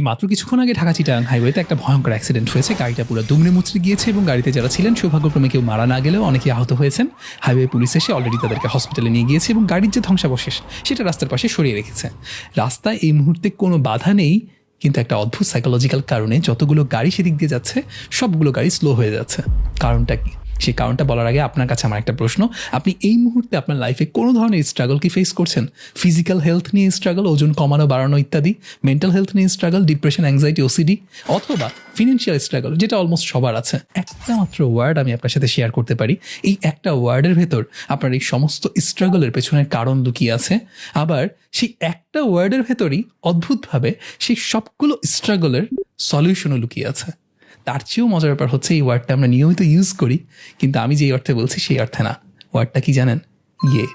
এই মাত্র কিছুক্ষণ আগে ঢাকা চিটাং হাইওয়েতে একটা ভয়ঙ্কর অ্যাক্সিডেন্ট হয়েছে। গাড়িটা পুরো দুমড়ে মুচড়ে গিয়েছে এবং গাড়িতে যারা ছিলেন, সৌভাগ্যক্রমে কেউ মারা না গেলেও অনেকে আহত হয়েছেন। হাইওয়ে পুলিশ এসে অলরেডি তাদেরকে হসপিটালে নিয়ে গিয়েছে এবং গাড়ির যে ধ্বংসাবশেষ, সেটা রাস্তার পাশে সরিয়ে রেখেছে। রাস্তায় এই মুহূর্তে কোনো বাধা নেই, কিন্তু একটা অদ্ভুত সাইকোলজিক্যাল কারণে যতগুলো গাড়ি সেদিক দিয়ে যাচ্ছে, সবগুলো গাড়ি স্লো হয়ে যাচ্ছে। কারণটা কি? সেই কারণটা বলার আগে আপনার কাছে আমার একটা প্রশ্ন। আপনি এই মুহূর্তে আপনার লাইফে কোনো ধরনের স্ট্রাগল কি ফেস করছেন? ফিজিক্যাল হেলথ নিয়ে স্ট্রাগল ওজন কমানো, বাড়ানো ইত্যাদি? মেন্টাল হেলথ নিয়ে স্ট্রাগল ডিপ্রেশন অ্যাংজাইটি ওসিডি অথবা ফিনান্সিয়াল স্ট্রাগল যেটা অলমোস্ট সবার আছে। একটা মাত্র ওয়ার্ড আমি আপনার সাথে শেয়ার করতে পারি। এই একটা ওয়ার্ডের ভেতর আপনার এই সমস্ত স্ট্রাগলের পেছনের কারণ লুকিয়ে আছে। আবার সেই একটা ওয়ার্ডের ভেতরই অদ্ভুতভাবে সেই সবগুলো স্ট্রাগলের সলিউশনও লুকিয়ে আছে। তার চেয়েও মজার ব্যাপার হচ্ছে এই ওয়ার্ডটা আমরা নিয়মিত ইউজ করি, কিন্তু আমি যে অর্থে বলছি সেই অর্থে না। ওয়ার্ডটা কি জানেন? ইয়ে।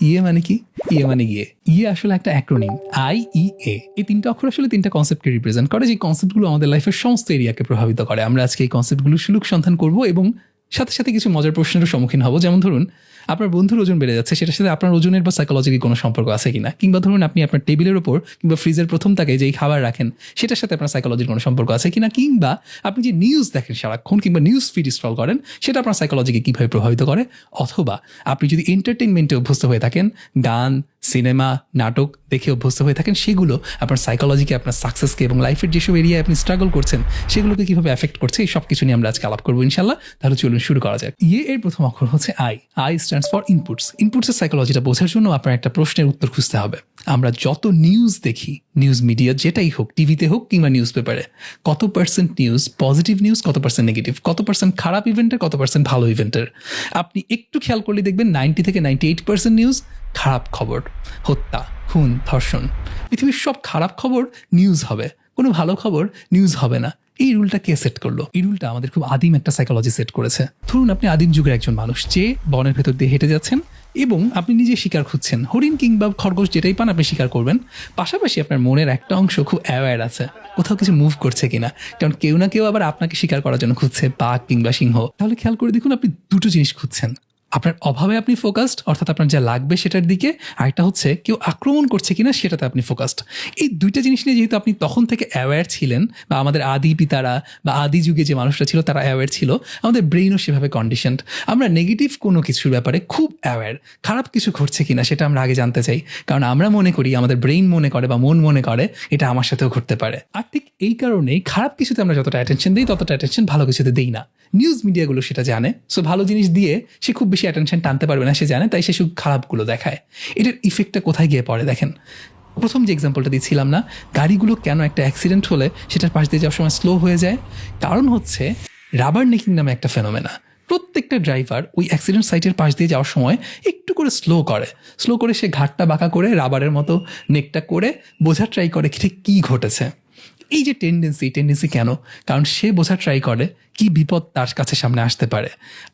ইয়ে মানে কি? ইয়ে মানে ইয়ে। ইয়ে আসলে একটা অ্যাক্রোনিম আই ই এ এই তিনটা অক্ষর আসলে তিনটা কনসেপ্টকে রিপ্রেজেন্ট করে যে কনসেপ্টগুলো আমাদের লাইফের সমস্ত এরিয়াকে প্রভাবিত করে। আমরা আজকে এই কনসেপ্টগুলো সুলুক সন্ধান করব এবং সাথে সাথে কিছু মজার প্রশ্নেরও সম্মুখীন হব। যেমন ধরুন, আপনার বন্ধুর ওজন বেড়ে যাচ্ছে সেটার সাথে আপনার ওজনের বা সাইকোলজিক্যাল কোনো সম্পর্ক আছে কিনা? কিংবা ধরুন, আপনি আপনার টেবিলের ওপর কিংবা ফ্রিজের প্রথম তাকে যেই খাবার রাখেন, সেটার সাথে আপনার সাইকোলজির কোনো সম্পর্ক আছে কিনা? কিংবা আপনি যে নিউজ দেখেন সারাক্ষণ কিংবা নিউজ ফিড স্ক্রল করেন, সেটা আপনার সাইকোলজিকে কীভাবে প্রভাবিত করে? অথবা আপনি যদি এন্টারটেনমেন্টে অভ্যস্ত হয়ে থাকেন, গান সিনেমা নাটক দেখে অভ্যস্ত হয়ে থাকেন, সেগুলো আপনার সাইকোলজিকে আপনার সাকসেসকে এবং লাইফের যেসব এরিয়ায় আপনি স্ট্রাগল করছেন, সেগুলোকে কীভাবে এফেক্ট করছে, এই সব কিছু নিয়ে আমরা আজকে আলাপ করব ইনশাল্লাহ তাহলে চলুন শুরু করা যাক। ইয়ে এর প্রথম অক্ষর হচ্ছে I. I stands for inputs ইনপুটসের সাইকোলজিটা বোঝার জন্য আপনার একটা প্রশ্নের উত্তর খুঁজতে হবে। আমরা যত নিউজ দেখি নিউজ মিডিয়া যেটাই হোক টিভিতে হোক কিংবা নিউজ পেপারে কত পার্সেন্ট নিউজ পজিটিভ নিউজ কত পার্সেন্ট নেগেটিভ কত পার্সেন্ট খারাপ ইভেন্টের কত পার্সেন্ট ভালো ইভেন্টের আপনি একটু খেয়াল করলে দেখবেন নাইনটি থেকে নাইনটি এইট পার্সেন্ট নিউজ খারাপ খবর। হত্যা, খুন, ধর্ষণ। পৃথিবীর সব খারাপ খবর নিউজ হবে। কোনো ভালো খবর নিউজ হবে না। এই রুলটা কে সেট করল? এই রুলটা আমাদের খুব আদিম একটা সাইকোলজি সেট করেছে। ধরুন আপনি আদিম যুগের একজন মানুষ, যে বনের ভেতর দিয়ে হেঁটে যাচ্ছেন এবং আপনি নিজে শিকার খুঁজছেন। হরিণ কিংবা খরগোশ যেটাই পান আপনি শিকার করবেন। পাশাপাশি আপনার মনের একটা অংশ খুব অ্যাওয়ার আছে, কোথাও কিছু মুভ করছে কিনা। কারণ কেউ না কেউ আবার আপনাকে শিকার করার জন্য খুঁজছে, বাঘ কিংবা সিংহ। তাহলে খেয়াল করে দেখুন আপনি দুটো জিনিস খুঁজছেন। আপনার অভাবে আপনি ফোকাসড অর্থাৎ আপনার যা লাগবে সেটার দিকে, আরেকটা হচ্ছে কেউ আক্রমণ করছে কিনা সেটাতে আপনি ফোকাসড এই দুইটা জিনিস নিয়ে যেহেতু আপনি তখন থেকে অ্যাওয়্যার ছিলেন, বা আমাদের আদি পিতারা, বা আদি যুগে যে মানুষরা ছিল, তারা অ্যাওয়্যার ছিল, আমাদের ব্রেইনও সেভাবে কন্ডিশনড আমরা নেগেটিভ কোনো কিছুর ব্যাপারে খুব অ্যাওয়্যার খারাপ কিছু ঘটছে কিনা সেটা আমরা আগে জানতে চাই। কারণ আমরা মনে করি, আমাদের ব্রেইন মনে করে, বা মন মনে করে, এটা আমার সাথেও ঘটতে পারে। আর ঠিক এই কারণেই খারাপ কিছুতে আমরা যতটা অ্যাটেনশন দিই, ততটা অ্যাটেনশন ভালো কিছুতে দিই না। নিউজ মিডিয়াগুলো সেটা জানে। সো ভালো জিনিস দিয়ে সে খুব বেশি অ্যাটেনশন টানতে পারবে না, সে জানে, তাই সে শুধু খারাপগুলো দেখায়। এটার ইফেক্টটা কোথায় গিয়ে পড়ে দেখেন? প্রথম যে এক্সাম্পলটা দিচ্ছিলাম না, গাড়িগুলো কেন একটা অ্যাক্সিডেন্ট হলে সেটার পাশ দিয়ে যাওয়ার সময় স্লো হয়ে যায়? কারণ হচ্ছে রাবার নেকিং নামে একটা ফেনোমেনা প্রত্যেকটা ড্রাইভার ওই অ্যাক্সিডেন্ট সাইটের পাশ দিয়ে যাওয়ার সময় একটু করে স্লো করে। স্লো করে সে ঘাটটা বাঁকা করে রাবারের মতো নেকটা করে বোঝার ট্রাই করে ঠিক কী ঘটেছে। এই যে টেন্ডেন্সি টেন্ডেন্সি কেন? কারণ সে বোঝার ট্রাই করে কি বিপদ তার কাছে সামনে আসতে পারে?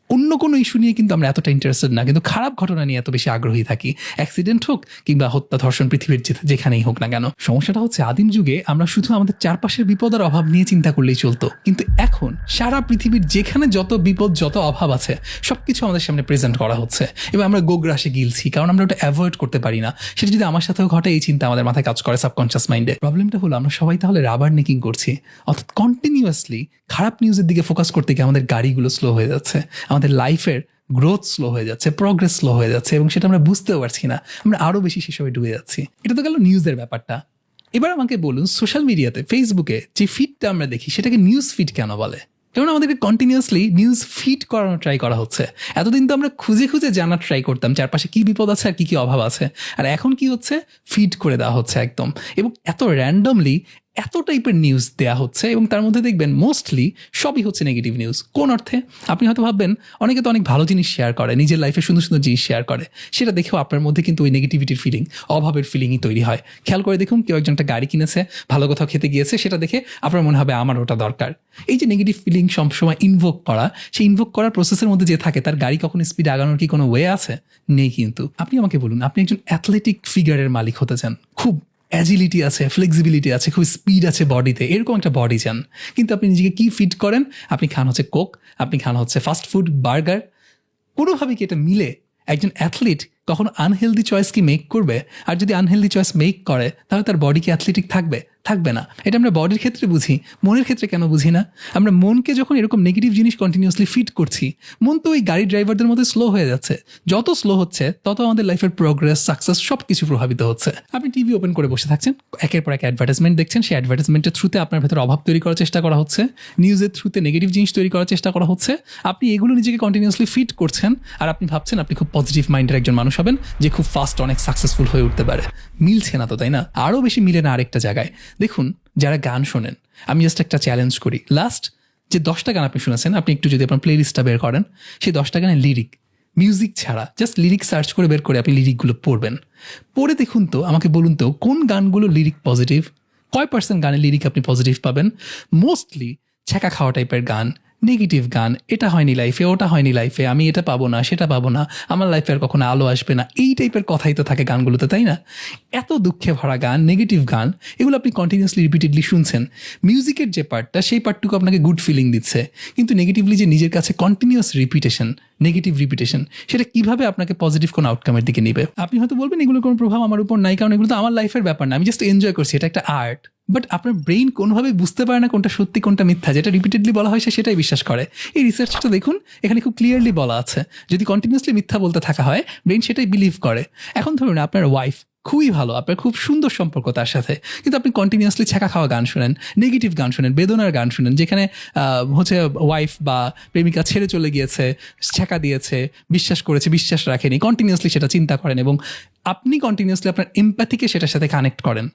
অন্য কোনো ইস্যু নিয়ে কিন্তু আমরা এতটা ইন্টারেস্টেড না, কিন্তু খারাপ ঘটনা নিয়ে এত বেশি আগ্রহী থাকি। অ্যাক্সিডেন্ট হোক কিংবা হত্যা, ধর্ষণ পৃথিবীর যেখানেই হোক না কেন। সমস্যাটা হচ্ছে আদিম যুগে আমরা শুধু আমাদের চারপাশের বিপদ আর অভাব নিয়ে চিন্তা করলেই চলতো। কিন্তু এখন সারা পৃথিবীর যেখানে যত বিপদ, যত অভাব আছে সব কিছু আমাদের সামনে প্রেজেন্ট করা হচ্ছে। এবং আমরা গোগ্রাসে গিলছি, কারণ আমরা ওটা অ্যাভয়েড করতে পারি না। সেটা যদি আমার সাথেও ঘটে, এই চিন্তা আমাদের মাথায় কাজ করে সাবকনশিয়াস মাইন্ডে প্রবলেমটা হলো আমরা সবাই তাহলে রাবার নেকিং করছি। অর্থাৎ কন্টিনিউয়াসলি খারাপ নিউজের দিকে ফোকাস করতে গিয়ে আমাদের গাড়িগুলো স্লো হয়ে যাচ্ছে, আমাদের লাইফের গ্রোথ স্লো হয়ে যাচ্ছে প্রগ্রেস স্লো হয়ে যাচ্ছে এবং সেটা আমরা বুঝতেও পারছি না, আমরা আরও বেশি সেসবে ডুবে যাচ্ছি। এটা তো গেল নিউজের ব্যাপারটা। এবার আমাকে বলুন সোশ্যাল মিডিয়াতে ফেসবুকে যে ফিডটা আমরা দেখি, সেটাকে নিউজ ফিড কেন বলে? কারণ আমাদেরকে কন্টিনিউয়াসলি নিউজ ফিড করানোর ট্রাই করা হচ্ছে। এতদিন তো আমরা খুঁজে খুঁজে জানার ট্রাই করতাম, চারপাশে কি বিপদ আছে আর কি কি অভাব আছে। আর এখন কি হচ্ছে? ফিড করে দেওয়া হচ্ছে একদম। এবং এত র্যান্ডমলি এত টাইপের নিউজ দেওয়া হচ্ছে এবং তার মধ্যে দেখবেন মোস্টলি সবই হচ্ছে নেগেটিভ নিউজ কোন অর্থে? আপনি হয়তো ভাববেন, অনেকে তো অনেক ভালো জিনিস শেয়ার করে, নিজের লাইফে সুন্দর সুন্দর জিনিস শেয়ার করে। সেটা দেখেও আপনার মধ্যে কিন্তু ওই নেগেটিভিটির ফিলিং অভাবের ফিলিংই তৈরি হয়। খেয়াল করে দেখুন, কেউ একজন একটা গাড়ি কিনেছে, ভালো কোথাও খেতে গিয়েছে, সেটা দেখে আপনার মনে হবে, আমার ওটা দরকার। এই যে নেগেটিভ ফিলিং সবসময় ইনভোক করা, সেই ইনভোক করার প্রসেসের মধ্যে যে থাকে, তার গাড়ি কখনো স্পিড আগানোর কি কোনো ওয়ে আছে? নেই কিন্তু। আপনি আমাকে বলুন, আপনি একজন অ্যাথলেটিক ফিগারের মালিক হতে চান, খুব অ্যাজিলিটি আছে ফ্লেক্সিবিলিটি আছে খুব স্পিড আছে বডিতে এরকম একটা বডি চান। কিন্তু আপনি নিজেকে কি ফিট করেন? আপনি খান হচ্ছে কোক আপনি খান হচ্ছে ফাস্ট ফুড বার্গার কোনোভাবে কি এটা মিলে? একজন অ্যাথলিট কখনো আনহেলদি চয়েস কি মেক করবে? আর যদি আনহেলদি চয়েস মেক করে, তাহলে তার বডি কি অ্যাথলেটিক থাকবে? থাকবে না। এটা আমরা বডির ক্ষেত্রে বুঝি, মনের ক্ষেত্রে কেন বুঝি না? আমরা মনকে যখন এরকম নেগেটিভ জিনিস কন্টিনিউসলি ফিট করছি, মন তো ওই গাড়ি ড্রাইভারদের মধ্যে স্লো হয়ে যাচ্ছে। যত স্লো হচ্ছে, তত আমাদের লাইফের প্রোগ্রেস সাকসেস সব কিছু প্রভাবিত হচ্ছে। আপনি টিভি ওপেন করে বসে থাকছেন, একের পর এক অ্যাডভার্টাইজমেন্ট দেখছেন, সেই অ্যাডভার্টাইজমেন্টের থ্রুতে আপনার ভেতর অভাব তৈরি করার চেষ্টা করা হচ্ছে নিউজের থ্রুতে নেগেটিভ জিনিস তৈরি করার চেষ্টা করা হচ্ছে। আপনি এগুলো নিজেকে কন্টিনিউসলি ফিট করছেন, আর আপনি ভাবছেন আপনি খুব পজিটিভ মাইন্ডের একজন মানুষ হবেন যে খুব ফাস্ট অনেক সাকসেসফুল হয়ে উঠতে পারে। মিলছে না তো, তাই না? আরও বেশি মিলে না আরেকটা জায়গায়। দেখুন, যারা গান শোনেন, আমি জাস্ট একটা চ্যালেঞ্জ করি। লাস্ট যে দশটা গান আপনি শুনেছেন, আপনি একটু যদি আপনার প্লে লিস্টটা বের করেন, সেই দশটা গানের লিরিক মিউজিক ছাড়া জাস্ট লিরিক সার্চ করে বের করে আপনি লিরিকগুলো পড়বেন। পড়ে দেখুন তো, আমাকে বলুন তো, কোন গানগুলো লিরিক পজিটিভ কয় পার্সেন্ট গানের লিরিক আপনি পজিটিভ পাবেন? মোস্টলি ছ্যাঁকা খাওয়া টাইপের গান নেগেটিভ গান, এটা হয়নি লাইফে ওটা হয়নি লাইফে আমি এটা পাবো না, সেটা পাবো না, আমার লাইফে আর কখনো আলো আসবে না, এই টাইপের কথাই তো থাকে গানগুলোতে, তাই না? এত দুঃখে ভরা গান নেগেটিভ গান, এগুলো আপনি কন্টিনিউসলি রিপিটেডলি শুনছেন। মিউজিকের যে পার্টটা সেই পার্টটুকু আপনাকে গুড ফিলিং দিচ্ছে। কিন্তু নেগেটিভলি যে নিজের কাছে কন্টিনিউয়াস রিপিটেশন নেগেটিভ রিপিটেশন সেটা কীভাবে আপনাকে পজিটিভ কোনো আউটকামের দিকে নেবে? আপনি হয়তো বলবেন, এগুলোর কোনো প্রভাব আমার উপর নাই, কারণ এগুলো তো আমার লাইফের ব্যাপার না, আমি জাস্ট এনজয় করছি, এটা একটা আর্ট বাট আপনার ব্রেইন কোনোভাবে বুঝতে পারে না কোনটা সত্যি, কোনটা মিথ্যা। যেটা রিপিটেডলি বলা হয় সে সেটাই বিশ্বাস করে। এই রিসার্চটা দেখুন, এখানে খুব ক্লিয়ারলি বলা আছে। যদি কন্টিনিউসলি মিথ্যা বলতে থাকা হয় ব্রেইন সেটাই বিলিভ করে। এখন ধরুন আপনার ওয়াইফ খুবই ভালো, আপনার খুব সুন্দর সম্পর্ক তার সাথে। কিন্তু আপনি কন্টিনিউয়াসলি ছ্যাঁকা খাওয়া গান শুনেন নেগেটিভ গান শুনেন, বেদনার গান শুনেন, যেখানে হচ্ছে ওয়াইফ বা প্রেমিকা ছেড়ে চলে গিয়েছে, ছ্যাঁকা দিয়েছে, বিশ্বাস করেছে, বিশ্বাস রাখেনি কন্টিনিউয়াসলি সেটা চিন্তা করেন এবং আপনি কন্টিনিউয়াসলি আপনার এমপ্যাথিকে সেটার সাথে কানেক্ট করেন।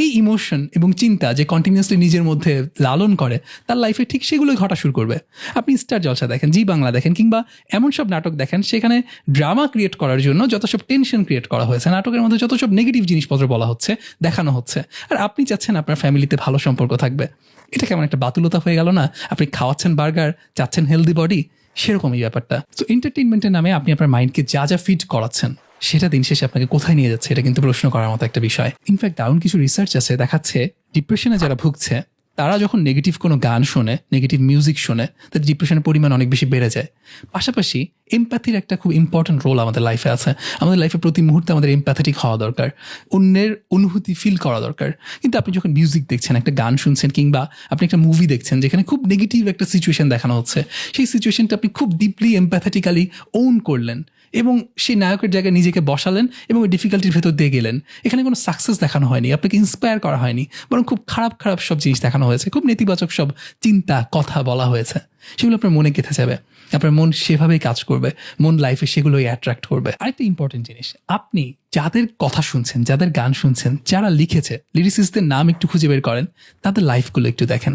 এই ইমোশন এবং চিন্তা যে কন্টিনিউয়াসলি নিজের মধ্যে লালন করে, তার লাইফে ঠিক সেগুলোই ঘটা শুরু করবে। আপনি স্টার জলসা দেখেন জি বাংলা দেখেন, কিংবা এমন সব নাটক দেখেন, সেখানে ড্রামা ক্রিয়েট করার জন্য যত সব টেনশন ক্রিয়েট করা হয়েছে, নাটকের মধ্যে যত সব নেগেটিভ জিনিসপত্র বলা হচ্ছে, দেখানো হচ্ছে, আর আপনি চাচ্ছেন আপনার ফ্যামিলিতে ভালো সম্পর্ক থাকবে। এটা কেমন একটা বাতুলতা হয়ে গেল না? আপনি খাওয়াচ্ছেন বার্গার চাচ্ছেন হেলদি বডি সেরকমই ব্যাপারটা। তো এন্টারটেনমেন্টের নামে আপনি আপনার মাইন্ডকে যা যা ফিট করাচ্ছেন সেটা দিন শেষে আপনাকে কোথায় নিয়ে যাচ্ছে এটা কিন্তু প্রশ্ন করার মতো একটা বিষয়। ইনফ্যাক্ট দারুণ কিছু রিসার্চ আছে, দেখাচ্ছে ডিপ্রেশনে যারা ভুগছে, তারা যখন নেগেটিভ কোনো গান শোনে নেগেটিভ মিউজিক শোনে, তাদের ডিপ্রেশনের পরিমাণ অনেক বেশি বেড়ে যায়। পাশাপাশি এমপ্যাথির একটা খুব ইম্পর্টেন্ট রোল আমাদের লাইফে আছে। আমাদের লাইফে প্রতি মুহূর্তে আমাদের এমপ্যাথেটিক হওয়া দরকার, অন্যের অনুভূতি ফিল করা দরকার। কিন্তু আপনি যখন মিউজিক দেখছেন, একটা গান শুনছেন কিংবা আপনি একটা মুভি দেখছেন, যেখানে খুব নেগেটিভ একটা সিচুয়েশন দেখানো হচ্ছে, সেই সিচুয়েশনটা আপনি খুব ডিপলি এমপ্যাথেটিক্যালি ওন করলেন। এবং সেই নায়কের জায়গায় নিজেকে বসালেন এবং ওই ডিফিকাল্টির ভেতর দিয়ে গেলেন। এখানে কোনো সাকসেস দেখানো হয়নি, আপনাকে ইন্সপায়ার করা হয়নি, বরং খুব খারাপ খারাপ সব জিনিস দেখানো হয়েছে, খুব নেতিবাচক সব চিন্তা, কথা বলা হয়েছে। সেগুলো আপনার মনে গেঁথে যাবে, আপনার মন সেভাবেই কাজ করবে, মন লাইফে সেগুলোই অ্যাট্রাক্ট করবে। আরেকটা ইম্পর্টেন্ট জিনিস, আপনি যাদের কথা শুনছেন, যাদের গান শুনছেন, যারা লিখেছে লিরিসিসদের নাম একটু খুঁজে বের করেন, তাদের লাইফগুলো একটু দেখেন।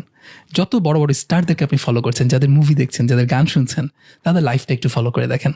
যত বড় বড় স্টারদেরকে আপনি ফলো করছেন, যাদের মুভি দেখছেন, যাদের গান শুনছেন, তাদের লাইফটা একটু ফলো করে দেখেন।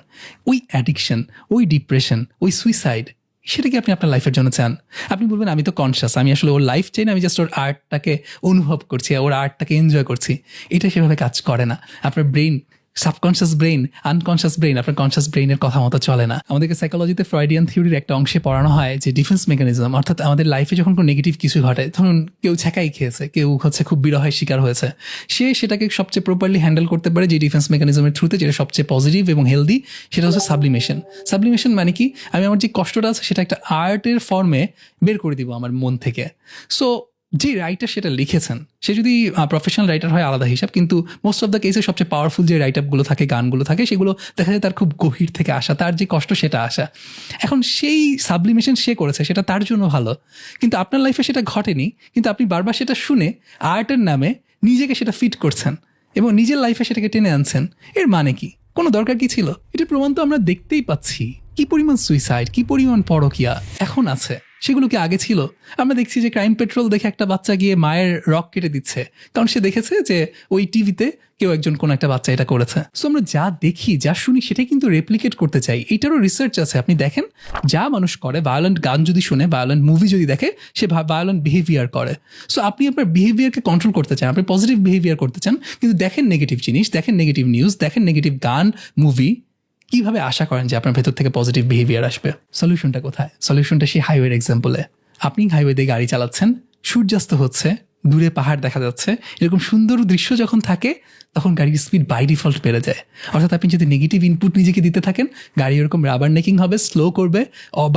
ওই অ্যাডিকশন ওই ডিপ্রেশন ওই সুইসাইড সেটা কি আপনি আপনার লাইফের জন্য চান? আপনি বলবেন, আমি তো কনসিয়াস আমি আসলে ওর লাইফ চাই না, আমি জাস্ট ওর আর্টটাকে অনুভব করছি, ওর আর্টটাকে এনজয় করছি। এটা সেভাবে কাজ করে না। আপনার brain subconscious brain unconscious brain আপনার কনশিয়াস ব্রেইনের কথা মতো চলে না। আমাদেরকে সাইকোলজিতে ফ্রয়েডিয়ান থিওরির একটা অংশে পড়ানো হয়, যে ডিফেন্স মেকানিজম অর্থাৎ আমাদের লাইফে যখন কোনো নেগেটিভ কিছু ঘটে, ধরুন কেউ ছ্যাঁকাই খেয়েছে, কেউ হচ্ছে খুব বিরহের শিকার হয়েছে, সে সেটাকে সবচেয়ে প্রপারলি হ্যান্ডেল করতে পারে যে ডিফেন্স মেকানিজমের থ্রুতে যেটা সবচেয়ে পজিটিভ এবং হেলদি সেটা হচ্ছে সাবলিমেশন সাবলিমেশন মানে কি? আমি আমার যে কষ্টটা আছে, সেটা একটা আর্টের ফর্মে বের করে দিব আমার মন থেকে। সো যে রাইটার সেটা লিখেছেন, সে যদি প্রফেশনাল রাইটার হয় আলাদা হিসাব, কিন্তু মোস্ট অফ দ্য কেসে সবচেয়ে পাওয়ারফুল যে রাইট আপগুলো থাকে, গানগুলো থাকে, সেগুলো দেখা যায় তার খুব গভীর থেকে আসা, তার যে কষ্ট সেটা আসা। এখন সেই সাবলিমেশন সে করেছে, সেটা তার জন্য ভালো। কিন্তু আপনার লাইফে সেটা ঘটেনি, কিন্তু আপনি বারবার সেটা শুনে আর্টের নামে নিজেকে সেটা ফিট করছেন এবং নিজের লাইফে সেটাকে টেনে আনছেন, এর মানে কি? কোনো দরকার কি ছিল? এটার প্রমাণ তো আমরা দেখতেই পাচ্ছি। কি পরিমাণ সুইসাইড কি পরিমাণ পরকিয়া এখন আছে। সেগুলো কি আগে ছিল? আমরা দেখছি যে ক্রাইম পেট্রোল দেখে একটা বাচ্চা গিয়ে মায়ের রক কেটে দিচ্ছে। কারণ সে দেখেছে যে ওই টিভিতে কেউ একজন কোন একটা বাচ্চা এটা করেছে। সো আমরা যা দেখি, যা শুনি, সেটাই কিন্তু রেপ্লিকেট করতে চাই। এটারও রিসার্চ আছে। আপনি দেখেন, যা মানুষ করে ভায়োলেন্ট গান যদি শুনে ভায়োলেন্ট মুভি যদি দেখে, সে ভায়োলেন্ট বিহেভিয়ার করে। সো আপনি আপনার বিহেভিয়ারকে কন্ট্রোল করতে চান, আপনি পজিটিভ বিহেভিয়ার করতে চান, কিন্তু দেখেন নেগেটিভ জিনিস, দেখেন নেগেটিভ নিউজ দেখেন নেগেটিভ গান মুভি কীভাবে আশা করেন যে আপনার ভেতর থেকে পজিটিভ বিহেভিয়ার আসবে? সলিউশনটা কোথায়? সলিউশনটা সেই হাইওয়ের এক্সাম্পলে আপনি হাইওয়ে দিয়ে গাড়ি চালাচ্ছেন, সূর্যাস্ত হচ্ছে দূরে পাহাড় দেখা যাচ্ছে। এরকম সুন্দর দৃশ্য যখন থাকে, তখন গাড়ির স্পিড বাই ডিফল্ট বেড়ে যায়। অর্থাৎ আপনি যদি নেগেটিভ ইনপুট নিজেকে দিতে থাকেন, গাড়ি এরকম রাবার নেকিং হবে স্লো করবে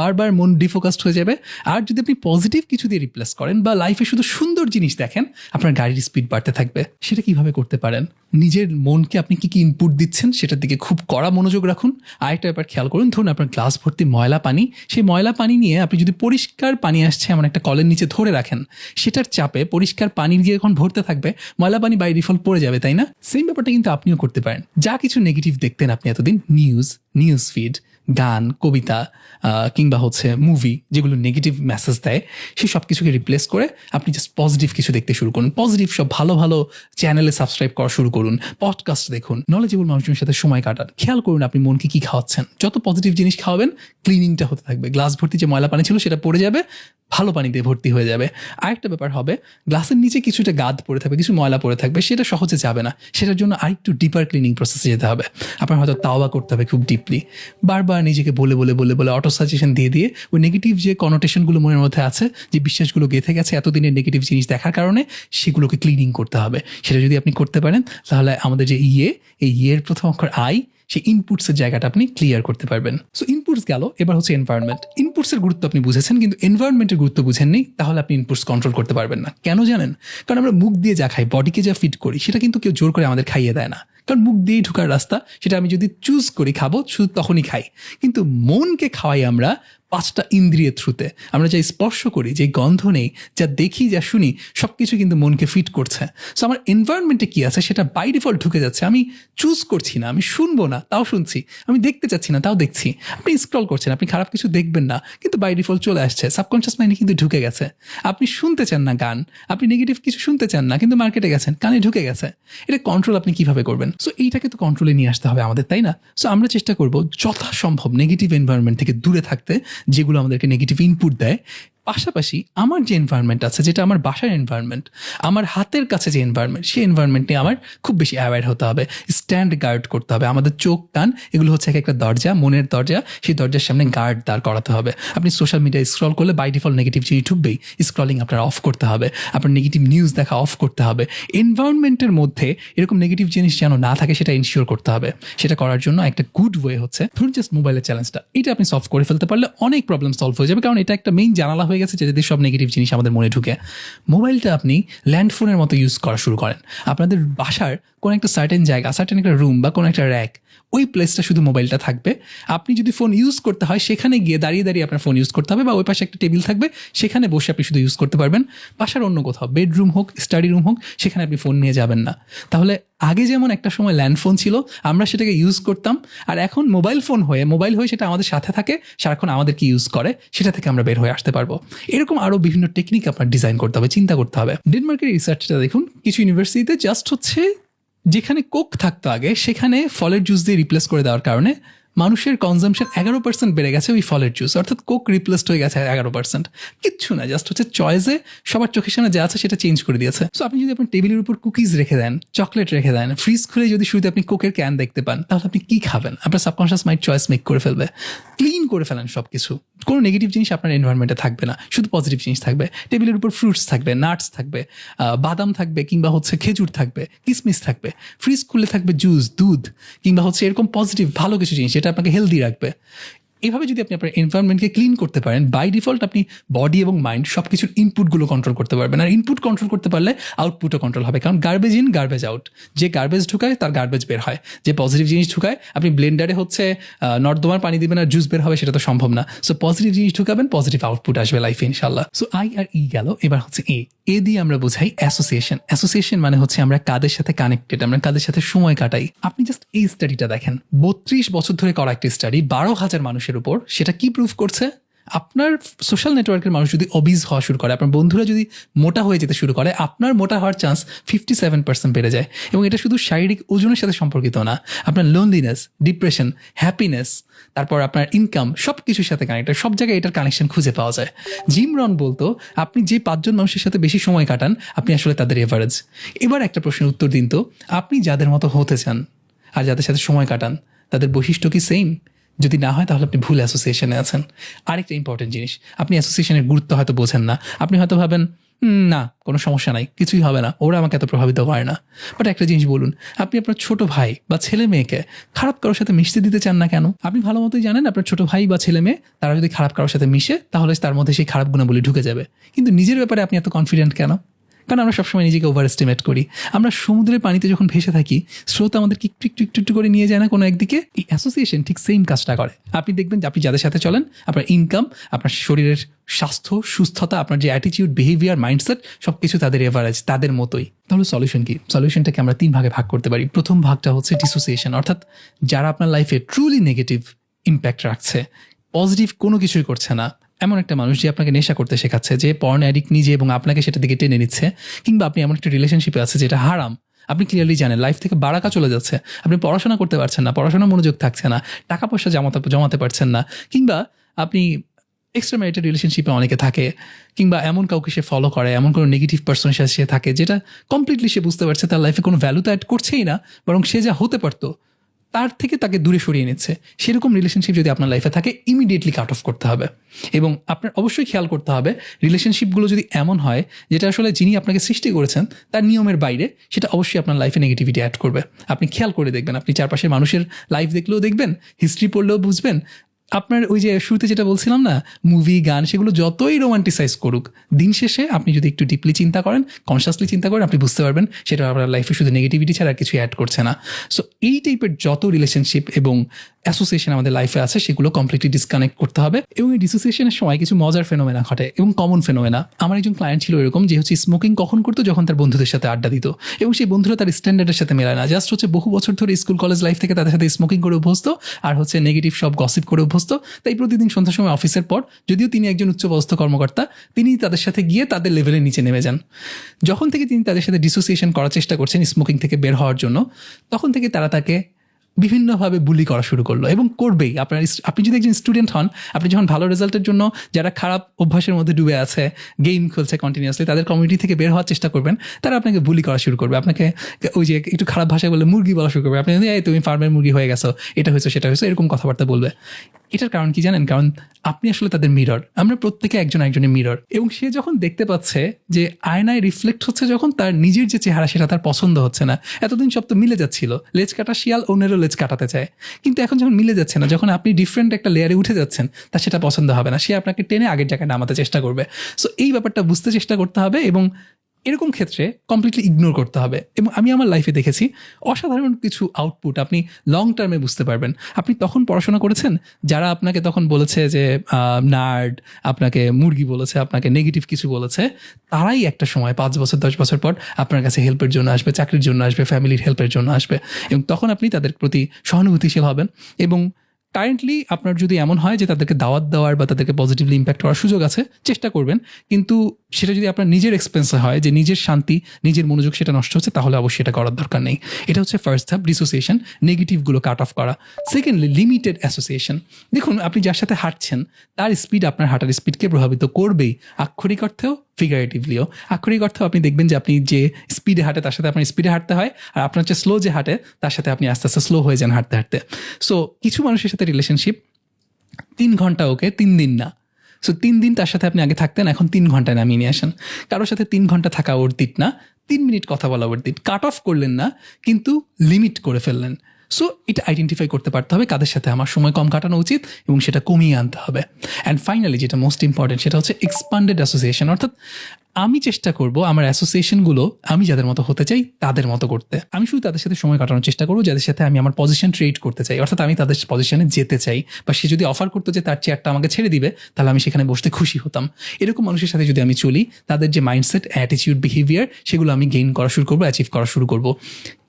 বারবার মন ডিফোকাসড হয়ে যাবে। আর যদি আপনি পজিটিভ কিছু দিয়ে রিপ্লেস করেন বা লাইফে শুধু সুন্দর জিনিস দেখেন, আপনার গাড়ির স্পিড বাড়তে থাকবে। সেটা কীভাবে করতে পারেন? নিজের মনকে আপনি কি কি ইনপুট দিচ্ছেন, সেটার দিকে খুব কড়া মনোযোগ রাখুন। আরেকটা ব্যাপার খেয়াল করুন, ধরুন আপনার গ্লাস ভর্তি ময়লা পানি, সেই ময়লা পানি নিয়ে আপনি যদি পরিষ্কার পানি আসছে, এমন একটা কলের নিচে ধরে রাখেন, সেটার চাপে পরিষ্কার পানি গিয়ে যখন ভরতে থাকবে, ময়লা পানি বাই ডিফল্ট পড়ে যাবে, তাই না? সেম ব্যাপারটা কিন্তু আপনিও করতে পারেন। যা কিছু নেগেটিভ দেখতেন আপনি এতদিন নিউজ নিউজ ফিড গান, কবিতা কিংবা হচ্ছে মুভি যেগুলো নেগেটিভ মেসেজ দেয়, সেই সব কিছুকে রিপ্লেস করে আপনি জাস্ট পজিটিভ কিছু দেখতে শুরু করুন। পজিটিভ সব ভালো ভালো চ্যানেলে সাবস্ক্রাইব করা শুরু করুন। পডকাস্ট দেখুন। নলেজেবল মানুষজনের সাথে সময় কাটান। খেয়াল করুন আপনি মনকে কি খাওয়াচ্ছেন। যত পজিটিভ জিনিস খাওয়াবেন ক্লিনিংটা হতে থাকবে। গ্লাস ভর্তি যে ময়লা পানি ছিল সেটা পড়ে যাবে, ভালো পানি দিয়ে ভর্তি হয়ে যাবে। আরেকটা ব্যাপার হবে গ্লাসের নিচে কিছুটা গাদ পড়ে থাকবে, কিছু ময়লা পড়ে থাকবে, সেটা সহজে যাবে না। সেটার জন্য আরেকটু ডিপার ক্লিনিং প্রসেসে যেতে হবে। আপনার হয়তো তাওয়া করতে হবে খুব ডিপলি বারবার নিজেকে বলে বলে বলে বলে অটো সাজেশন দিয়ে দিয়ে ওই নেগেটিভ যে কনোটেশনগুলো মনের মধ্যে আছে, যে বিশ্বাসগুলো গেঁথে গেছে এতদিনের নেগেটিভ জিনিস দেখার কারণে সেগুলোকে ক্লিনিং করতে হবে। সেটা যদি আপনি করতে পারেন, তাহলে আমাদের যে ইয়ে এই ইয়ের প্রথম অক্ষর আই সেই ইনপুটসের জায়গাটা আপনি ক্লিয়ার করতে পারবেন। সো ইনপুটস গেল, এবার হচ্ছে এনভায়রনমেন্ট ইনপুটসের গুরুত্ব আপনি বুঝেছেন, কিন্তু এনভায়রনমেন্টের গুরুত্ব বুঝেননি, তাহলে আপনি ইনপুটস কন্ট্রোল করতে পারবেন না। কেন জানেন? কারণ আমরা মুখ দিয়ে যা খাই বডিকে যা ফিট করি, সেটা কিন্তু কেউ জোর করে আমাদের খাইয়ে দেয় না। কারণ মুখ দিয়েই ঢুকার রাস্তা, সেটা আমি যদি চুজ করি খাব, শুধু তখনই খাই। কিন্তু মনকে খাওয়াই আমরা পাঁচটা ইন্দ্রিয়ের থ্রুতে। আমরা যা স্পর্শ করি, যে গন্ধ নেই, যা দেখি, যা শুনি সব কিছু কিন্তু মনকে ফিট করছে। সো আমার এনভায়রনমেন্টে কি আছে? সেটা বাই ডিফল্ট ঢুকে যাচ্ছে। আমি চুজ করছি না, আমি শুনব না, তাও শুনছি। আমি দেখতে চাচ্ছি না, তাও দেখছি। আপনি স্ক্রল করছেন, আপনি খারাপ কিছু দেখবেন না, কিন্তু বাই ডিফল্ট চলে আসছে। সাবকনশিয়াস মাইন্ডে কিন্তু ঢুকে গেছে। আপনি শুনতে চান না গান, আপনি নেগেটিভ কিছু শুনতে চান না, কিন্তু মার্কেটে গেছেন, কানে ঢুকে গেছে। এটা কন্ট্রোল আপনি কীভাবে করবেন? সো এইটাকে তো কন্ট্রোলে নিয়ে আসতে হবে আমাদের, তাই না? সো আমরা চেষ্টা করব যথাসম্ভব নেগেটিভ এনভায়রনমেন্ট থেকে দূরে থাকতে যেগুলো আমাদেরকে নেগেটিভ ইনপুট দেয় পাশাপাশি আমার যে এনভায়রনমেন্ট আছে, যেটা আমার বাসার এনভায়রনমেন্ট আমার হাতের কাছে যে এনভায়রনমেন্ট সেই এনভায়রনমেন্ট নিয়ে আমার খুব বেশি অ্যাওয়ার হতে হবে। স্ট্যান্ড গার্ড করতে হবে। আমাদের চোখ, কান, এগুলো হচ্ছে এক একটা দরজা, মনের দরজা, সেই দরজার সামনে গার্ড দাঁড় করাতে হবে। আপনি সোশ্যাল মিডিয়ায় স্ক্রল করলে বাই ডিফল্ট নেগেটিভ জিনিস ঢুকবেই। স্ক্রলিং আপনার অফ করতে হবে। আপনার নেগেটিভ নিউজ দেখা অফ করতে হবে। এনভায়রনমেন্টের মধ্যে এরকম নেগেটিভ জিনিস যেন না থাকে, সেটা ইনশিওর করতে হবে। সেটা করার জন্য একটা গুড ওয়ে হচ্ছে, ধরুন জাস্ট মোবাইলের চ্যালেঞ্জটা এটা আপনি সলভ করে ফেলতে পারলে অনেক প্রবলেম সলভ হয়ে যাবে, কারণ এটা একটা মেইন জানালা হয়ে গেছে যেটা সব নেগেটিভ জিনিস আমাদের মনে ঢুকে। মোবাইলটা আপনি ল্যান্ড ফোনের মতো ইউজ করা শুরু করেন। আপনাদের বাসার কোনো একটা সার্টেন জায়গা সার্টেন একটা রুম বা কোনো একটা র্যাক ওই প্লেসটা শুধু মোবাইলটা থাকবে। আপনি যদি ফোন ইউজ করতে হয়, সেখানে গিয়ে দাঁড়িয়ে দাঁড়িয়ে আপনার ফোন ইউজ করতে হবে বা ওই পাশে একটা টেবিল থাকবে, সেখানে বসে আপনি শুধু ইউজ করতে পারবেন। বাসার অন্য কোথাও বেডরুম হোক স্টাডি রুম হোক, সেখানে আপনি ফোন নিয়ে যাবেন না। তাহলে আগে যেমন একটা সময় ল্যান্ড ফোন ছিল, আমরা সেটাকে ইউজ করতাম, আর এখন মোবাইল ফোন হয়ে মোবাইল হয়ে সেটা আমাদের সাথে থাকে, সারাক্ষণ আমাদেরকে ইউজ করে, সেটা থেকে আমরা বের হয়ে আসতে পারব। এরকম আরও বিভিন্ন টেকনিক আপনার ডিজাইন করতে হবে, চিন্তা করতে হবে। ডেনমার্কের রিসার্চটা দেখুন, কিছু ইউনিভার্সিটিতে জাস্ট হচ্ছে, যেখানে কোক থাকতো আগে, সেখানে ফলের জুস দিয়ে রিপ্লেস করে দেওয়ার কারণে মানুষের কনজামশন এগারো পার্সেন্ট বেড়ে গেছে ওই ফলের জুস অর্থাৎ কোক রিপ্লেসড হয়ে গেছে এগারো পার্সেন্ট কিচ্ছু না জাস্ট হচ্ছে চয়েসে সবার চোখের সামনে যা আছে সেটা চেঞ্জ করে দিয়েছে। সো আপনি যদি আপনার টেবিলের উপর কুকিজ রেখে দেন চকলেট রেখে দেন ফ্রিজ খুলে যদি শুরুতে আপনি কোকের ক্যান দেখতে পান, তাহলে আপনি কি খাবেন? আপনার সাবকনশিয়াস মাইন্ড চয়েস মেক করে ফেলবে। ক্লিন করে ফেলেন সব কিছু কোনো নেগেটিভ জিনিস আপনার এনভায়রনমেন্টে থাকবে না। শুধু পজিটিভ জিনিস থাকবে। টেবিলের উপর ফ্রুটস থাকবে নাটস থাকবে বাদাম থাকবে কিংবা হচ্ছে খেজুর থাকবে, কিসমিস থাকবে। ফ্রিজ খুলে থাকবে জুস দুধ, কিংবা হচ্ছে এরকম পজিটিভ ভালো কিছু জিনিস যেটা আপনাকে হেলদি রাখবে। এভাবে যদি আপনি আপনার এনভায়রনমেন্টকে ক্লিন করতে পারেন বাই ডিফল্ট আপনি বডি এবং মাইন্ড সব কিছুর ইনপুটগুলো কন্ট্রোল করতে পারবেন। আর ইনপুট কন্ট্রোল করতে পারলে আউটপুটও কন্ট্রোল হবে। কারণ গার্বেজ ইন গার্বেজ আউট যে গার্বেজ ঢুকায়, তার গার্বেজ বের হয়। যে পজিটিভ জিনিস ঢুকায়, আপনি ব্লেন্ডারে হচ্ছে নর্দমার পানি দিবেন আর জুস বের হবে, সেটা তো সম্ভব না। সো পজিটিভ জিনিস ঢুকাবেন পজিটিভ আউটপুট আসবে লাইফে ইনশাল্লাহ সো আই আর ই গেল। এবার হচ্ছে এ এ দিয়ে আমরা বোঝাই অ্যাসোসিয়েশন অ্যাসোসিয়েশন মানে হচ্ছে আমরা কাদের সাথে কানেক্টেড আমরা কাদের সাথে সময় কাটাই। আপনি জাস্ট এই স্টাডিটা দেখেন। বত্রিশ বছর ধরে করা একটি স্টাডি বারো হাজার মানুষের উপর। সেটা কি প্রুফ করছে? আপনার সোশ্যাল নেটওয়ার্কের মানুষ যদি অবিজ হওয়া শুরু করে, আপনার বন্ধুরা যদি মোটা হয়ে যেতে শুরু করে, আপনার মোটা হওয়ার চান্স ফিফটি সেভেন পার্সেন্ট বেড়ে যায়। এবং এটা শুধু শারীরিক ওজনের সাথে সম্পর্কিত না, আপনার লোনলিনেস ডিপ্রেশন হ্যাপিনেস তারপর আপনার ইনকাম সব কিছুর সাথে কানেক্টেড সব জায়গায় এটার কানেকশন খুঁজে পাওয়া যায়। জিম রন বলতো আপনি যে পাঁচজন মানুষের সাথে বেশি সময় কাটান আপনি আসলে তাদের এভারেজ এবার একটা প্রশ্নের উত্তর দিন তো আপনি যাদের মতো হতে চান আর যাদের সাথে সময় কাটান তাদের বৈশিষ্ট্য কি সেম যদি না হয় তাহলে আপনি ভুল অ্যাসোসিয়েশনে আছেন। আরেকটা ইম্পর্টেন্ট জিনিস আপনি অ্যাসোসিয়েশনের গুরুত্ব হয়তো বোঝেন না। আপনি হয়তো ভাবেন "হুম, না, কোনো সমস্যা নাই, কিছুই হবে না, ওরা আমাকে এত প্রভাবিত করে না। বাট একটা জিনিস বলুন, আপনি আপনার ছোট ভাই বা ছেলে মেয়েকে খারাপ কারোর সাথে মিশতে দিতে চান না কেন? আপনি ভালো মতোই জানেন আপনার ছোট ভাই বা ছেলে মেয়ে, তারা যদি খারাপ কারোর সাথে মিশে, তাহলে তার মধ্যে সেই খারাপ গুণাবলী ঢুকে যাবে। কিন্তু নিজের ব্যাপারে আপনি এত কনফিডেন্ট কেন? কারণ আমরা সবসময় নিজেকে ওভার এস্টিমেট করি। আমরা সমুদ্রের পানিতে যখন ভেসে থাকি, স্রোত আমাদেরকে একটু একটু একটু একটু করে নিয়ে যায় না কোনো একদিকে? এই অ্যাসোসিয়েশন ঠিক সেম কাজটা করে। আপনি দেখবেন যে আপনি যাদের সাথে চলেন, আপনার ইনকাম আপনার শরীরের স্বাস্থ্য, সুস্থতা, আপনার যে অ্যাটিটিউড বিহেভিয়ার মাইন্ডসেট সব কিছু তাদের এভারেজ তাদের মতোই। তাহলে সলিউশন কি? সলিউশনটাকে আমরা তিন ভাগে ভাগ করতে পারি। প্রথম ভাগটা হচ্ছে ডিসোসিয়েশন অর্থাৎ যারা আপনার লাইফে ট্রুলি নেগেটিভ ইম্প্যাক্ট রাখছে পজিটিভ কোনো কিছুই করছে না এমন একটা মানুষ যে আপনাকে নেশা করতে শেখাচ্ছে, যে পর্ন অ্যাডিক্ট নিজে এবং আপনাকে সেটা দিকে টেনে নিচ্ছে, কিংবা আপনি এমন একটা রিলেশনশিপে আছে যেটা হারাম। আপনি ক্লিয়ারলি জানেন লাইফ থেকে বাড়াকা চলে যাচ্ছে। আপনি পড়াশোনা করতে পারছেন না পড়াশোনা মনোযোগ থাকছে না, টাকা পয়সা জমাতে জমাতে পারছেন না, কিংবা আপনি এক্সট্রা ম্যারিটাল রিলেশনশিপে অনেকে থাকে, কিংবা এমন কাউকে সে ফলো করে, এমন কোনো নেগেটিভ পার্সন সে থাকে, যেটা কমপ্লিটলি সে বুঝতে পারছে তার লাইফে কোনো ভ্যালু তো অ্যাড করছেই না, বরং সে যা হতে পারতো তার থেকে তাকে দূরে সরিয়ে নিচ্ছে সেরকম রিলেশনশিপ যদি আপনার লাইফে থাকে ইমিডিয়েটলি কাট অফ করতে হবে। এবং আপনার অবশ্যই খেয়াল করতে হবে রিলেশনশিপগুলো যদি এমন হয়, যেটা আসলে যিনি আপনাকে সৃষ্টি করেছেন, তার নিয়মের বাইরে, সেটা অবশ্যই আপনার লাইফে নেগেটিভিটি অ্যাড করবে। আপনি খেয়াল করে দেখবেন, আপনি চারপাশের মানুষের লাইফ দেখলেও দেখবেন হিস্ট্রি পড়লেও বুঝবেন আপনার ওই যে শুরুতে যেটা বলছিলাম না মুভি গান, সেগুলো যতই রোমান্টিসাইজ করুক, দিন শেষে আপনি যদি একটু ডিপলি চিন্তা করেন কনসিয়াসলি চিন্তা করেন, আপনি বুঝতে পারবেন সেটা আপনার লাইফে শুধু নেগেটিভিটি ছাড়া কিছু অ্যাড করছে না। সো এই টাইপের যত রিলেশনশিপ এবং অ্যাসোসিয়েশন আমাদের লাইফে আছে, সেগুলো কমপ্লিটলি ডিসকানেক্ট করতে হবে। এবং এই ডিসোসিয়েশনের সময় কিছু মজার ফেনোমেনা ঘটে, এবং কমন ফেনোমেনা আমার একজন ক্লায়েন্ট ছিল এরকম যে হচ্ছে স্মোকিং কখন করতো? যখন তার বন্ধুদের সাথে আড্ডা দিত। এবং সেই বন্ধুরা তার স্ট্যান্ডার্ডের সাথে মেলায় না। জাস্ট হচ্ছে বহু বছর ধরে স্কুল কলেজ লাইফ থেকে তাদের সাথে স্মোকিং করে অভ্যস্ত, আর হচ্ছে নেগেটিভ সব গসিপ করে অভ্যস্ত। তাই প্রতিদিন সন্ধ্যার সময় অফিসের পর, যদিও তিনি একজন উচ্চপদস্থ কর্মকর্তা, তিনি তাদের সাথে গিয়ে তাদের লেভেলের নিচে নেমে যান। যখন থেকে তিনি তাদের সাথে ডিসোসিয়েশন করার চেষ্টা করছেন স্মোকিং থেকে বের হওয়ার জন্য, তখন থেকে তারা তাকে বিভিন্নভাবে বুলি করা শুরু করল এবং করবেই। আপনার আপনি যদি একজন স্টুডেন্ট হন, আপনি যখন ভালো রেজাল্টের জন্য যারা খারাপ অভ্যাসের মধ্যে ডুবে আছে গেম খেলছে কন্টিনিউসলি তাদের কমিউনিটি থেকে বের হওয়ার চেষ্টা করবেন, তারা আপনাকে বুলি করা শুরু করবে। আপনাকে ওই যে একটু খারাপ ভাষায় বলে মুরগি বলা শুরু করবে। আপনি এই তুমি ফার্মের মুরগি হয়ে গেছো, এটা হয়েছে, সেটা হয়েছে, এরকম কথাবার্তা বলবে। এটার কারণ কি জানেন? কারণ আপনি আসলে তাদের মিরর আমরা প্রত্যেকে একজন একজনের মিরর এবং সে যখন দেখতে পাচ্ছে যে আয়নায় রিফ্লেক্ট হচ্ছে যখন, তার নিজের যে চেহারা, সেটা তার পছন্দ হচ্ছে না। এতদিন সব তো মিলে যাচ্ছিল। লেজ কাটা শিয়াল, অন্যেরও লেজ কাটাতে চায়। কিন্তু এখন যখন মিলে যাচ্ছে না, যখন আপনি ডিফারেন্ট একটা লেয়ারে উঠে যাচ্ছেন তা সেটা পছন্দ হবে না। সে আপনাকে টেনে আগের জায়গায় নামাতে চেষ্টা করবে। সো এই ব্যাপারটা বুঝতে চেষ্টা করতে হবে এবং এরকম ক্ষেত্রে কমপ্লিটলি ইগনোর করতে হবে। এবং আমি আমার লাইফে দেখেছি, অসাধারণ কিছু আউটপুট আপনি লং টার্মে বুঝতে পারবেন। আপনি তখন পড়াশোনা করেছেন? যারা আপনাকে তখন বলেছে যে নার্ড আপনাকে মুরগি বলেছে, আপনাকে নেগেটিভ কিছু বলেছে, তারাই একটা সময়, পাঁচ বছর, দশ বছর পর আপনার কাছে হেল্পের জন্য আসবে, চাকরির জন্য আসবে ফ্যামিলির হেল্পের জন্য আসবে। এবং তখন আপনি তাদের প্রতি সহানুভূতিশীল হবেন। এবং কারেন্টলি আপনার যদি এমন হয় যে তাদেরকে দাওয়াত দেওয়ার বা তাদেরকে পজিটিভলি ইম্প্যাক্ট করার সুযোগ আছে, চেষ্টা করবেন। কিন্তু সেটা যদি আপনার নিজের এক্সপেন্সে হয়, যে নিজের শান্তি, নিজের মনোযোগ সেটা নষ্ট হচ্ছে, তাহলে অবশ্যই এটা করার দরকার নেই। এটা হচ্ছে ফার্স্ট ধাপ ডিসোসিয়েশন নেগেটিভগুলো কাট অফ করা। সেকেন্ডলি লিমিটেড অ্যাসোসিয়েশন দেখুন, আপনি যার সাথে হাঁটছেন, তার স্পিড আপনার হাঁটার স্পিডকে প্রভাবিত করবেই। আক্ষরিক অর্থেও ফিগারেটিভলিও আক্ষরিক অর্থ আপনি দেখবেন যে আপনি যে স্পিডে হাঁটে, তার সাথে আপনার স্পিডে হাঁটতে হয়, আর আপনার যে স্লো যে হাঁটে, তার সাথে আপনি আস্তে আস্তে স্লো হয়ে যান হাঁটতে হাঁটতে। সো কিছু মানুষের সাথে রিলেশনশিপ তিন ঘণ্টা ওকে, তিন দিন না। সো তিন দিন তার সাথে আপনি আগে থাকতেন, এখন তিন ঘন্টায় নামিয়ে নিয়ে আসেন। কারোর সাথে তিন ঘণ্টা থাকা ওর না, তিন মিনিট কথা বলা ওর কাট অফ করলেন না, কিন্তু লিমিট করে ফেললেন। সো এটা আইডেন্টিফাই করতে পারতে হবে কাদের সাথে আমার সময় কম কাটানো উচিত এবং সেটা কমিয়ে আনতে হবে। অ্যান্ড ফাইনালি যেটা মোস্ট ইম্পর্টেন্ট সেটা হচ্ছে এক্সপান্ডেড অ্যাসোসিয়েশন অর্থাৎ আমি চেষ্টা করব আমার অ্যাসোসিয়েশনগুলো আমি যাদের মতো হতে চাই, তাদের মতো করতে। আমি শুধু তাদের সাথে সময় কাটানোর চেষ্টা করব, যাদের সাথে আমি আমার পজিশন ট্রেড করতে চাই। অর্থাৎ আমি তাদের পজিশনে যেতে চাই বা সে যদি অফার করতো যে তার চেয়ারটা আমাকে ছেড়ে দিবে, তাহলে আমি সেখানে বসতে খুশি হতাম। এরকম মানুষের সাথে যদি আমি চলি, তাদের যে মাইন্ডসেট অ্যাটিচিউড বিহেভিয়ার সেগুলো আমি গেইন করা শুরু করব অ্যাচিভ করা শুরু করব।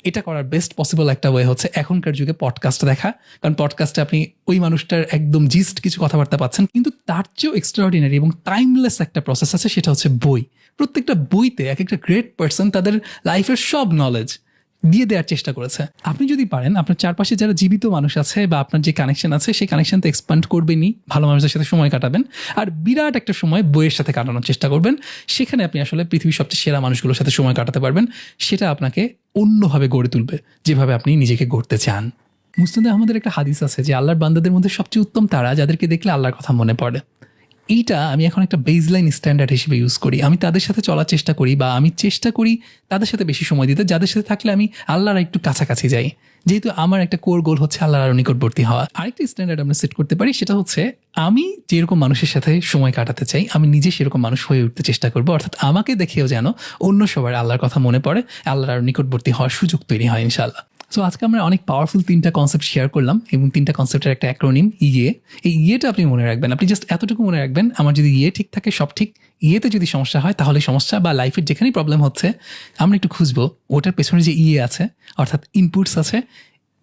এটা করার বেস্ট পসিবল একটা ওয়ে হচ্ছে এখনকার যুগে পডকাস্ট দেখা। কারণ পডকাস্টে আপনি ওই মানুষটার একদম জিস্ট কিছু কথাবার্তা পাচ্ছেন, কিন্তু তার চেয়েও এক্সট্রাঅর্ডিনারি এবং টাইমলেস একটা প্রসেস আছে, সেটা হচ্ছে বই। প্রত্যেকটা বইতে এক একটা গ্রেট পার্সন তাদের লাইফের সব নলেজ দিয়ে দেওয়ার চেষ্টা করেছে। আপনি যদি পারেন, আপনার চারপাশে যারা জীবিত মানুষ আছে বা আপনার যে কানেকশন আছে, সেই কানেকশন তো এক্সপান্ড করবেনই। ভালো মানুষের সাথে সময় কাটাবেন। আর বিরাট একটা সময় বইয়ের সাথে কাটানোর চেষ্টা করবেন। সেখানে আপনি আসলে পৃথিবীর সবচেয়ে সেরা মানুষগুলোর সাথে সময় কাটাতে পারবেন। সেটা আপনাকে অন্যভাবে গড়ে তুলবে, যেভাবে আপনি নিজেকে গড়তে চান। মুসলিম আহমদের একটা হাদিস আছে যে, আল্লাহর বান্দাদের মধ্যে সবচেয়ে উত্তম তারা, যাদেরকে দেখলে আল্লাহর কথা মনে পড়ে। এইটা আমি এখন একটা বেসলাইন স্ট্যান্ডার্ড হিসেবে ইউজ করি। আমি তাদের সাথে চলার চেষ্টা করি বা আমি চেষ্টা করি তাদের সাথে বেশি সময় দিতে। যাদের সাথে থাকলে আমি আল্লাহর একটু কাছাকাছি যাই। যেহেতু আমার একটা কোর গোল হচ্ছে আল্লাহর আরও নিকটবর্তী হওয়া। আরেকটা স্ট্যান্ডার্ড আমরা সেট করতে পারি, সেটা হচ্ছে আমি যেরকম মানুষের সাথে সময় কাটাতে চাই, আমি নিজে সেরকম মানুষ হয়ে উঠতে চেষ্টা করব। অর্থাৎ আমাকে দেখেও যেন অন্য সবার আল্লাহর কথা মনে পড়ে, আল্লাহর আরও নিকটবর্তী হওয়ার সুযোগ তৈরি হয় ইনশাল্লাহ সো আজকে আমরা অনেক পাওয়ারফুল তিনটা কনসেপ্ট শেয়ার করলাম এবং তিনটা কনসেপ্টের একটা অ্যাক্রোনিম ইয়ে। এই ইয়েটা আপনি মনে রাখবেন। আপনি জাস্ট এতটুকু মনে রাখবেন, আমার যদি ইয়ে ঠিক থাকে, সব ঠিক, ইয়েতে যদি সমস্যা হয়, তাহলে সমস্যা বা লাইফের যেখানেই প্রবলেম হচ্ছে, আমরা একটু খুঁজবো, ওটার পেছনে যে ইয়ে আছে, অর্থাৎ ইনপুটস আছে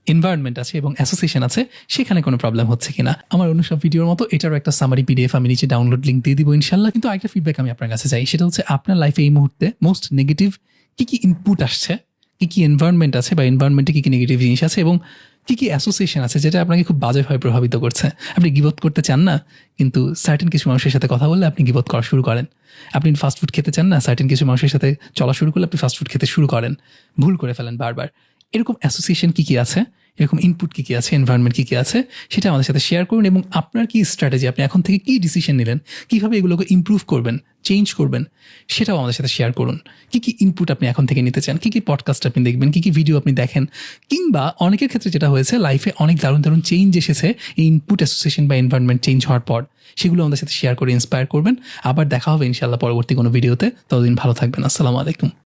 এনভায়রনমেন্ট আছে এবং অ্যাসোসিয়েশন আছে, সেখানে কোনো প্রবলেম হচ্ছে কিনা। আমার অন্য সব ভিডিওর মতো এটারও একটা সামারি পিডিএফ আমি নিচে ডাউনলোড লিঙ্ক দিয়ে দিব ইনশাল্লাহ। কিন্তু আরেকটা ফিডব্যাক আমি আপনার কাছে চাই, সেটা হচ্ছে আপনার লাইফে এই মুহূর্তে মোস্ট নেগেটিভ কী কী ইনপুট আসছে? কি কী এনভায়রনমেন্ট আছে বা এনভায়রনমেন্টে কী কী নেগেটিভ জিনিস আছে এবং কী কী অ্যাসোসিয়েশন আছে যেটা আপনাকে খুব বাজেভাবে প্রভাবিত করছে? আপনি গিবত করতে চান না, কিন্তু সার্টেন কিছু মানুষের সাথে কথা বললে আপনি গিবোধ করা শুরু করেন। আপনি ফাস্টফুড খেতে চান না সার্টেন কিছু মানুষের সাথে চলা শুরু করলে আপনি ফাস্টফুড খেতে শুরু করেন। ভুল করে ফেলেন বারবার। এরকম অ্যাসোসিয়েশন কী কী আছে? এরকম ইনপুট কী কী আছে এনভায়রনমেন্ট কী কী আছে, সেটা আমাদের সাথে শেয়ার করুন এবং আপনার কি স্ট্র্যাটেজি আপনি এখন থেকে কী ডিসিশন নিলেন, কীভাবে এগুলোকে ইমপ্রুভ করবেন চেঞ্জ করবেন, সেটাও আমাদের সাথে শেয়ার করুন। কী কী ইনপুট আপনি এখন থেকে নিতে চান, কী কী পডকাস্ট আপনি দেখবেন, কী কী ভিডিও আপনি দেখেন, কিংবা অনেকের ক্ষেত্রে যেটা হয়েছে লাইফে অনেক দারুণ দারুণ চেঞ্জ এসেছে, এই ইনপুট অ্যাসোসিয়েশন বা এনভায়রনমেন্ট চেঞ্জ হওয়ার পর। সেগুলো আমাদের সাথে শেয়ার করে ইন্সপায়ার করবেন। আবার দেখা হবে ইনশাল্লাহ পরবর্তী কোনো ভিডিওতে ততদিন ভালো থাকবেন। আসসালামু আলাইকুম।